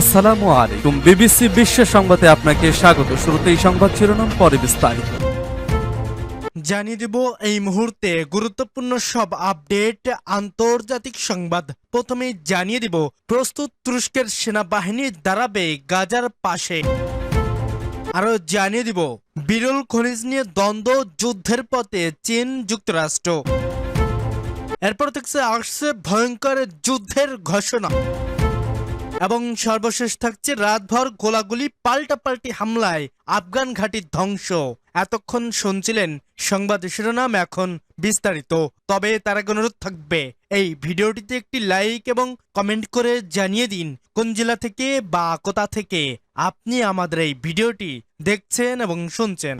আসসালামু আলাইকুম। বিবিসি বিশ্ব সংবাদে আপনাকে স্বাগত। শুরুতে এই সংবাদ শিরোনাম, পরে বিস্তারিত। জানিয়ে দেব এই মুহূর্তে গুরুত্বপূর্ণ সব আপডেট, আন্তর্জাতিক সংবাদ। প্রথমে জানিয়ে দিব, প্রস্তুত তুরস্কের সেনাবাহিনী দাঁড়াবে গাজার পাশে। আরও জানিয়ে দিব, বিরল খনিজ নিয়ে দ্বন্দ্ব যুদ্ধের পথে চীন যুক্তরাষ্ট্র। এরপর থেকে আসছে ভয়ঙ্কর যুদ্ধের ঘোষণা। এবং সর্বশেষ থাকছে রাতভর গোলাগুলি পাল্টাপাল্টি হামলায় আফগান ঘাঁটি ধ্বংস। এতক্ষণ শুনছিলেন সংবাদ শিরোনাম এখন বিস্তারিত। তবে তার আগে অনুরোধ থাকবে, এই ভিডিওটিতে একটি লাইক এবং কমেন্ট করে জানিয়ে দিন কোন জেলা থেকে বা কোথা থেকে আপনি আমাদের এই ভিডিওটি দেখছেন এবং শুনছেন।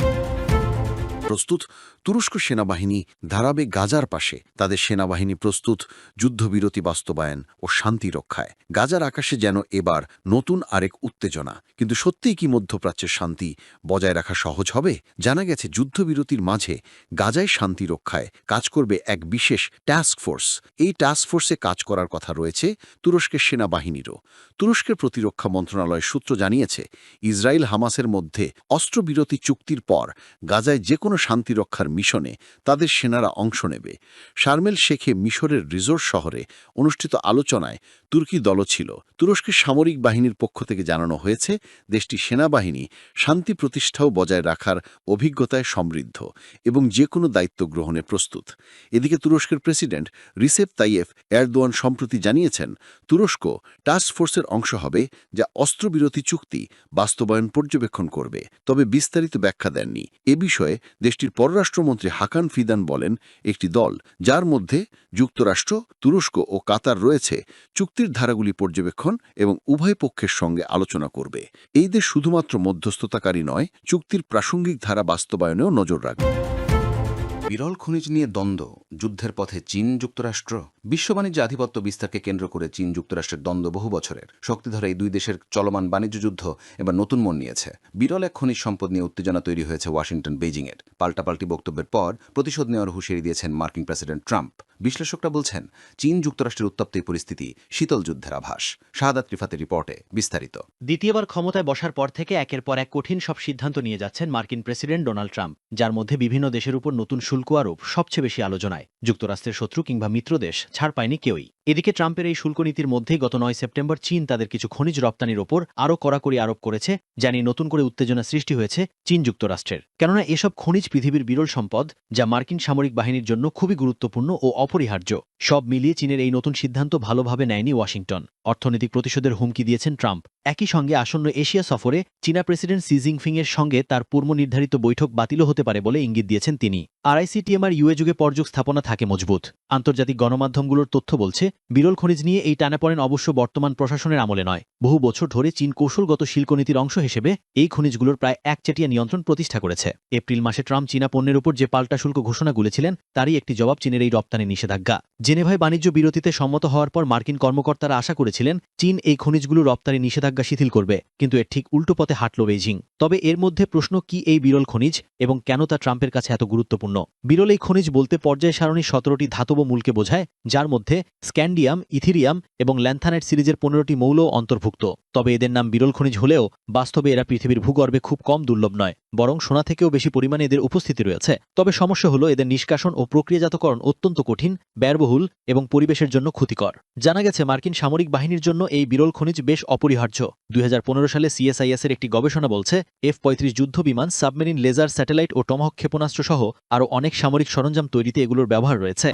প্রস্তুত, তুরস্ক সেনাবাহিনী ধারাবে গাজার পাশে। তাদের সেনাবাহিনী প্রস্তুত, যুদ্ধবিরতি বাস্তবায়ন ও শান্তি রক্ষায়। গাজার আকাশে যেন এবার নতুন আরেক উত্তেজনা। কিন্তু সত্যিই কি মধ্যপ্রাচ্যের শান্তি বজায় রাখা সহজ হবে? জানা গেছে, যুদ্ধবিরতির মাঝে গাজায় শান্তি রক্ষায় কাজ করবে এক বিশেষ টাস্ক ফোর্স এই টাস্ক ফোর্সে কাজ করার কথা রয়েছে তুরস্কের সেনাবাহিনীরও। তুরস্কের প্রতিরক্ষা মন্ত্রণালয় সূত্র জানিয়েছে, ইসরায়েল হামাসের মধ্যে অস্ত্রবিরতি চুক্তির পর গাজায় যে কোনো শান্তি রক্ষার মিশনে তাদের সেনারা অংশ নেবে। শারমেল শেখে মিশরের রিজোর্ট শহরে অনুষ্ঠিত আলোচনায় তুর্কি দলও ছিল। তুরস্কের সামরিক বাহিনীর পক্ষ থেকে জানানো হয়েছে দেশটি সেনাবাহিনী শান্তি প্রতিষ্ঠাও বজায় রাখার অভিজ্ঞতায় সমৃদ্ধ এবং যে কোনো দায়িত্ব গ্রহণে প্রস্তুত। এদিকে তুরস্কের প্রেসিডেন্ট রিসেপ তাইয়েফ এরদোয়ান সম্প্রতি জানিয়েছেন, তুরস্ক টাস্ক ফোর্সের অংশ হবে যা অস্ত্রবিরতি চুক্তি বাস্তবায়ন পর্যবেক্ষণ করবে। তবে বিস্তারিত ব্যাখ্যা দেননি। এ বিষয়ে দেশটির পররাষ্ট্রমন্ত্রী হাকান ফিদান বলেন, একটি দল, যার মধ্যে যুক্তরাষ্ট্র, তুরস্ক ও কাতার রয়েছে, চুক্তির ধারাগুলি পর্যবেক্ষণ এবং উভয় পক্ষের সঙ্গে আলোচনা করবে। এই দেশ শুধুমাত্র মধ্যস্থতাকারী নয়, চুক্তির প্রাসঙ্গিক ধারা বাস্তবায়নেও নজর রাখবে। বিরল খনিজ নিয়ে দ্বন্দ্ব, যুদ্ধের পথে চীন, যুক্তরাষ্ট্র? বিশ্ব বাণিজ্য আধিপত্য বিস্তারকে কেন্দ্র করে চীন যুক্তরাষ্ট্রের দ্বন্দ্ব বহু বছরের। শক্তিধর এই দুই দেশের চলমান বাণিজ্য যুদ্ধ এবার নতুন মন নিয়েছে। বিরল এক খনিজ সম্পদ নিয়ে উত্তেজনা তৈরি হয়েছে ওয়াশিংটন বেইজিংয়ের। পাল্টাপাল্টি বক্তব্যের পর প্রতিশোধ নেওয়ার হুঁশিয়ারি দিয়েছেন মার্কিন প্রেসিডেন্ট ট্রাম্প। বিশ্লেষকরা বলছেন, চীন যুক্তরাষ্ট্রের উত্তপ্ত পরিস্থিতি শীতল যুদ্ধের আভাস। শাহাদাত রিফাতের রিপোর্টে বিস্তারিত। দ্বিতীয়বার ক্ষমতায় বসার পর থেকে একের পর এক কঠিন সব সিদ্ধান্ত নিয়ে যাচ্ছেন মার্কিন প্রেসিডেন্ট ডোনাল্ড ট্রাম্প, যার মধ্যে বিভিন্ন দেশের উপর নতুন শুল্ক আরোপ সবচেয়ে বেশি আলোচনায়। যুক্তরাষ্ট্রের শত্রু কিংবা মিত্র দেশ ছাড় পায়নি কেউই। এদিকে ট্রাম্পের এই শুল্ক নীতির মধ্যেই গত নয় সেপ্টেম্বর চীন তাদের কিছু খনিজ রপ্তানির ওপর আরও কড়াকড়ি আরোপ করেছে নিয়ে নতুন করে উত্তেজনা সৃষ্টি হয়েছে চীন যুক্তরাষ্ট্রের। কেননা এসব খনিজ পৃথিবীর বিরল সম্পদ, যা মার্কিন সামরিক বাহিনীর জন্য খুবই গুরুত্বপূর্ণ ও অপরিহার্য। সব মিলিয়ে চীনের এই নতুন সিদ্ধান্ত ভালোভাবে নেয়নি ওয়াশিংটন। অর্থনৈতিক প্রতিশোধের হুমকি দিয়েছেন ট্রাম্প। একই সঙ্গে আসন্ন এশিয়া সফরে চীনা প্রেসিডেন্ট সি এর সঙ্গে তার পূর্ব নির্ধারিত বৈঠক বাতিলও হতে পারে বলে ইঙ্গিত দিয়েছেন তিনি। আরআইসিটিএমআর ইউএ যুগে পর্যক স্থাপনা থাকে মজবুত। আন্তর্জাতিক গণমাধ্যমগুলোর তথ্য বলছে বিরল খনিজ নিয়ে এই টানাপড়েন অবশ্য বর্তমান প্রশাসনের আমলে নয়। বহু বছর ধরে চীন কৌশলগত শিল্পনীতির অংশ হিসেবে এই খনিজগুলোর প্রায় একচেটিয়া নিয়ন্ত্রণ প্রতিষ্ঠা করেছে। এপ্রিল মাসে ট্রাম্প চীনা পণ্যের উপর যে পাল্টা শুল্ক ঘোষণা গুলেছিলেন, তারই একটি জবাব চীনের এই রপ্তানি নিষেধাজ্ঞা। জেনেভায় বাণিজ্য বিরতিতে সম্মত হওয়ার পর মার্কিন কর্মকর্তারা আশা করেছিলেন, চীন এই খনিজগুলো রপ্তানি নিষেধাজ্ঞা শিথিল করবে, কিন্তু এর ঠিক উল্টো পথে হাঁটল বেইজিং। তবে এর মধ্যে প্রশ্ন, কি এই বিরল খনিজ এবং কেন তা ট্রাম্পের কাছে এত গুরুত্বপূর্ণ? বিরল এই খনিজ বলতে পর্যায় সারণী সতেরোটি ধাতব মূলকে বোঝায়, যার মধ্যে স্ক্যান্ডিয়াম ইথিরিয়াম এবং ল্যান্থানাইট সিরিজের পনেরোটি মৌল অন্তর্ভুক্ত। তবে এদের নাম বিরল খনিজ হলেও বাস্তবে এরা পৃথিবীর ভূগর্ভে খুব কম দুর্লভ নয়, বরং সোনা থেকেও বেশি পরিমাণে এদের উপস্থিতি রয়েছে। তবে সমস্যা হলো এদের নিষ্কাশন ও প্রক্রিয়াজাতকরণ অত্যন্ত কঠিন, ব্যয়বহুল এবং পরিবেশের জন্য ক্ষতিকর। জানা গেছে মার্কিন সামরিক বাহিনীর জন্য এই বিরল খনিজ বেশ অপরিহার্য। দুই হাজার পনেরো সালে সিএসআইএস এর একটি গবেষণা বলছে, এফ পঁয়ত্রিশ যুদ্ধ বিমান সাবমেরিন লেজার, স্যাটেলাইট ও টমহক ক্ষেপণাস্ত্র সহ আরও অনেক সামরিক সরঞ্জাম তৈরিতে এগুলোর ব্যবহার রয়েছে।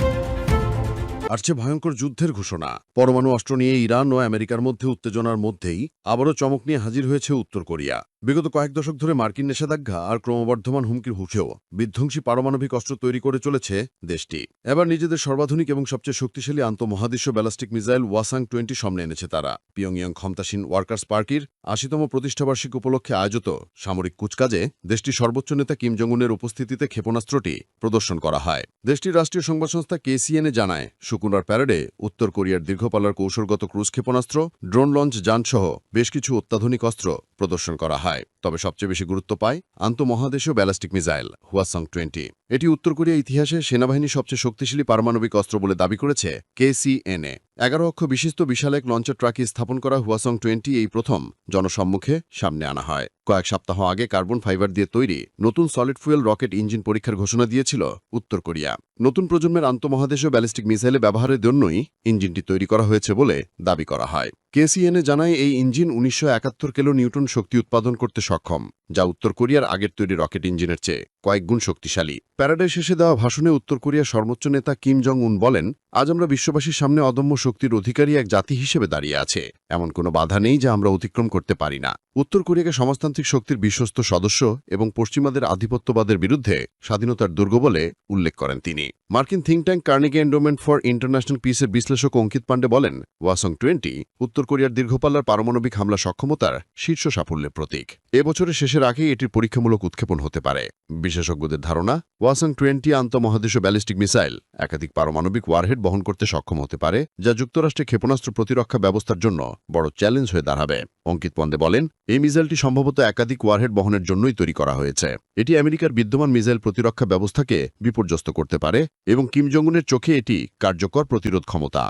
আসছে ভয়ঙ্কর যুদ্ধের ঘোষণা। পরমাণু অস্ত্র নিয়ে ইরান ও আমেরিকার মধ্যে উত্তেজনার মধ্যেই আবারও চমক নিয়ে হাজির হয়েছে উত্তর কোরিয়া। বিগত কয়েক দশক ধরে মার্কিন নিষেধাজ্ঞা আর ক্রমবর্ধমান হুমকির হুখেও বিধ্বংসী পারমাণবিক অস্ত্র তৈরি করে চলেছে দেশটি। এবার নিজেদের সর্বাধুনিক এবং সবচেয়ে শক্তিশালী আন্তঃমহাদেশীয় ব্যালাস্টিক মিসাইল ওয়াসাং টোয়েন্টি সামনে এনেছে তারা। পিয়ংইয়ং ক্ষমতাসীন ওয়ার্কার্স পার্টির আশিতম প্রতিষ্ঠাবার্ষিকী উপলক্ষে আয়োজিত সামরিক কুচকাজে দেশটির সর্বোচ্চ নেতা কিম জঙ্গুনের উপস্থিতিতে ক্ষেপণাস্ত্রটি প্রদর্শন করা হয়। দেশটির রাষ্ট্রীয় সংবাদ সংস্থা কেসিএনএ জানায় শুকুনার প্যারেডে উত্তর কোরিয়ার দীর্ঘপাল্লার কৌশলগত ক্রুজ ক্ষেপণাস্ত্র, ড্রোন লঞ্চ যানসহ বেশ কিছু অত্যাধুনিক অস্ত্র প্রদর্শন করা হয়। তবে সবচেয়ে বেশি গুরুত্ব পায় আন্তঃমহাদেশীয় ব্যালাস্টিক মিসাইল হুয়াসং টোয়েন্টি। এটি উত্তর কোরিয়া ইতিহাসে সেনাবাহিনী সবচেয়ে শক্তিশালী পারমাণবিক অস্ত্র বলে দাবি করেছে কেসিএনএ। এগারো অক্ষ বিশিষ্ট বিশাল এক লঞ্চের ট্রাকি স্থাপন করা হুয়াসং টোয়েন্টি এই প্রথম জনসম্মুখে সামনে আনা হয়। কয়েক সপ্তাহ আগে কার্বন ফাইবার দিয়ে তৈরি নতুন সলিড ফুয়েল রকেট ইঞ্জিন পরীক্ষার ঘোষণা দিয়েছিল উত্তর কোরিয়া। নতুন প্রজন্মের আন্তঃমহাদেশীয় ব্যালিস্টিক মিসাইলে ব্যবহারের জন্যই ইঞ্জিনটি তৈরি করা হয়েছে বলে দাবি করা হয়। কেসিএনএ জানায় এই ইঞ্জিন উনিশশো একাত্তর কিলো নিউটন শক্তি উৎপাদন করতে সক্ষম, যা উত্তর কোরিয়ার আগের তৈরি রকেট ইঞ্জিনের চেয়ে। কয়েক গুণ শক্তিশালী। প্যারাডে শেষে দেওয়া ভাষণে উত্তর কোরিয়ার সর্বোচ্চ নেতা কিম জং উন বলেন, আজ আমরা বিশ্ববাসীর সামনে অদম্য শক্তির অধিকারী এক জাতি হিসেবে দাঁড়িয়ে আছে। এমন কোনো বাধা নেই যা আমরা অতিক্রম করতে পারি না। উত্তর কোরিয়াকে সমাজতান্ত্রিক শক্তির বিশ্বস্ত সদস্য এবং পশ্চিমাদের আধিপত্যবাদের বিরুদ্ধে স্বাধীনতার দুর্গ বলে উল্লেখ করেন তিনি। মার্কিন think tank Carnegie Endowment for International পিসের বিশ্লেষক অঙ্কিত পাণ্ডে বলেন, ওয়াসং টোয়েন্টি, উত্তর কোরিয়ার দীর্ঘপাল্লার পারমাণবিক হামলা সক্ষমতার শীর্ষ সাফল্যের প্রতীক। এবছরের শেষের আগেই এটির পরীক্ষামূলক উৎক্ষেপণ হতে পারে। বিশেষজ্ঞদের ধারণা, ওয়াসং টোয়েন্টি আন্তঃমহাদেশীয় ব্যালিস্টিক মিসাইল, একাধিক পারমাণবিক ওয়ারহেড বহন করতে সক্ষম হতে পারে, যা যুক্তরাষ্ট্রে ক্ষেপণাস্ত্র প্রতিরক্ষা ব্যবস্থার জন্য বড় চ্যালেঞ্জ হয়ে দাঁড়াবে। অঙ্কিত পন্দে বলেন, এই মিসাইলটি সম্ভবত একাধিক ওয়ারহেড বহনের জন্যই তৈরি করা হয়েছে। এটি আমেরিকার বিদ্যমান মিসাইল প্রতিরক্ষা ব্যবস্থাকে বিপর্যস্ত করতে পারে এবং কিম জঙ্গুনের চোখে এটি কার্যকর প্রতিরোধ ক্ষমতা।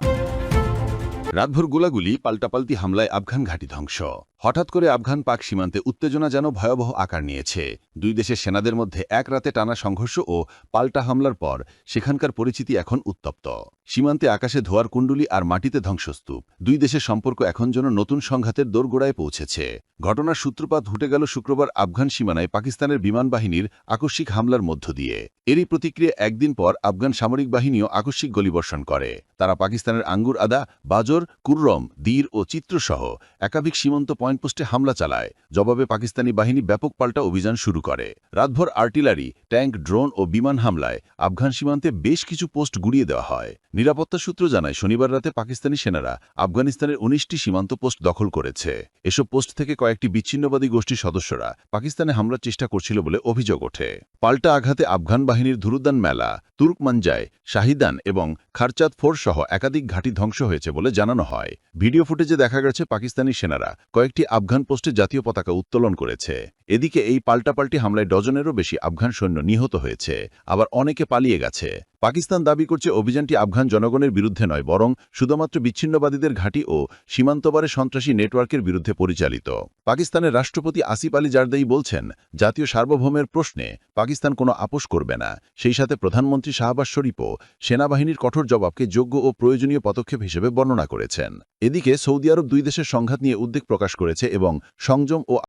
রাতভর গোলাগুলি পাল্টাপাল্টি হামলায় আফগান ঘাঁটি ধ্বংস। হঠাৎ করে আফগান পাক সীমান্তে উত্তেজনা যেন ভয়াবহ আকার নিয়েছে। দুই দেশের সেনাদের মধ্যে এক রাতে টানা সংঘর্ষ ও পাল্টা হামলার পর সেখানকার পরিচিতি এখন উত্তপ্ত। সীমান্তে আকাশে ধোয়ার কুণ্ডুলি আর মাটিতে ধ্বংসস্তূপ। দুই দেশের সম্পর্ক এখন যেন নতুন সংঘাতের দোরগোড়ায় পৌঁছেছে। ঘটনার সূত্রপাত ঘটে গেল শুক্রবার আফগান সীমানায় পাকিস্তানের বিমান বাহিনীর আকস্মিক হামলার মধ্য দিয়ে। এরই প্রতিক্রিয়া একদিন পর আফগান সামরিক বাহিনীও আকস্মিক গুলিবর্ষণ করে। তারা পাকিস্তানের আঙ্গুর আদা, বাজর, কুর্রম, দীর ও চিত্রসহ একাধিক সীমান্ত পয়েন্ট পোস্টে হামলা চালায়। জবাবে পাকিস্তানি বাহিনী ব্যাপক পাল্টা অভিযান শুরু করে। রাতভর আর্টিলারি, ট্যাঙ্ক, ড্রোন ও বিমান হামলায় আফগান সীমান্তে বেশ কিছু পোস্ট গুড়িয়ে দেওয়া হয়। নিরাপত্তা সূত্র জানায়, শনিবার রাতে পাকিস্তানি সেনারা আফগানিস্তানের উনিশটি সীমান্ত পোস্ট দখল করেছে। এসব পোস্ট থেকে কয়েকটি বিচ্ছিন্নবাদী গোষ্ঠীর সদস্যরা পাকিস্তানে হামলার চেষ্টা করছিল বলে অভিযোগ ওঠে। পাল্টা আঘাতে আফগান বাহিনীর ধুরুদ্দান মেলা তুর্কমানজায় শাহিদান এবং খারচাঁদ ফোর সহ একাধিক ঘাঁটি ধ্বংস হয়েছে বলে জানানো হয়। ভিডিও ফুটেজে দেখা গেছে, পাকিস্তানি সেনারা কয়েকটি আফগান পোস্টে জাতীয় পতাকা উত্তোলন করেছে। এদিকে এই পাল্টাপাল্টি হামলায় ডজনেরও বেশি আফগান সৈন্য নিহত হয়েছে, আবার অনেকে পালিয়ে গেছে। পাকিস্তান দাবি করছে অভিযানটি আফগান জনগণের বিরুদ্ধে নয়, বরং শুধুমাত্র বিচ্ছিন্নবাদীদের ঘাঁটি ও সীমান্তবারে সন্ত্রাসী নেটওয়ার্কের বিরুদ্ধে পরিচালিত। পাকিস্তানের রাষ্ট্রপতি আসিফ আলী জারদাই বলছেন, জাতীয় সার্বভৌমের প্রশ্নে পাকিস্তান কোনো আপোষ করবে না। সেই সাথে প্রধানমন্ত্রী শাহবাজ শরীফও সেনাবাহিনীর কঠোর জবাবকে যোগ্য ও প্রয়োজনীয় পদক্ষেপ হিসেবে বর্ণনা করেছেন। এদিকে সৌদি আরব দুই দেশের সংঘাত নিয়ে উদ্বেগ প্রকাশ করেছে এবং সংযম ও